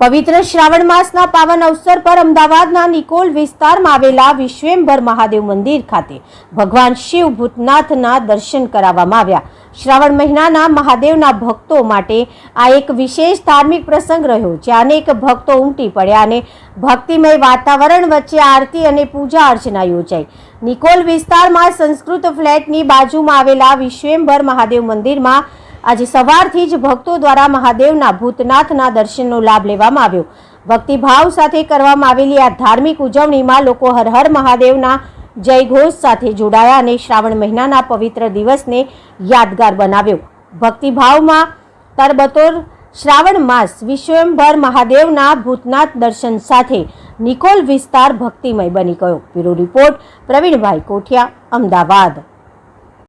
પવિત્ર શ્રાવણ માસના પાવન અવસર પર અમદાવાદના નિકોલ વિસ્તારમાં આવેલા વિશ્વેમ્ભર મહાદેવ મંદિર ખાતે ભગવાન શિવ ભૂતનાથના દર્શન કરાવવામાં આવ્યા. શ્રાવણ મહિનાના મહાદેવના ભક્તો માટે આ એક વિશેષ ધાર્મિક પ્રસંગ રહ્યો, જ્યાં અનેક ભક્તો ઉમટી પડ્યા અને ભક્તિમય વાતાવરણ વચ્ચે આરતી અને પૂજા અર્ચના યોજાઈ. નિકોલ વિસ્તારમાં સંસ્કૃત ફ્લેટની બાજુમાં આવેલા વિશ્વેમ્ભર મહાદેવ મંદિરમાં આજે સવારથી જ ભક્તો દ્વારા મહાદેવના ભૂતનાથના દર્શનનો લાભ લેવામાં આવ્યો. ભક્તિભાવ સાથે કરવામાં આવેલી આ ધાર્મિક ઉજવણીમાં લોકો હર હર મહાદેવના જયઘોષ સાથે જોડાયા અને શ્રાવણ મહિનાના પવિત્ર દિવસને યાદગાર બનાવ્યો. ભક્તિભાવમાં તરબતોર શ્રાવણ માસ વિશ્વંભર મહાદેવના ભૂતનાથ દર્શન સાથે નિકોલ વિસ્તાર ભક્તિમય બની ગયો. Bureau report Pravinbhai Kothiya, Ahmedabad.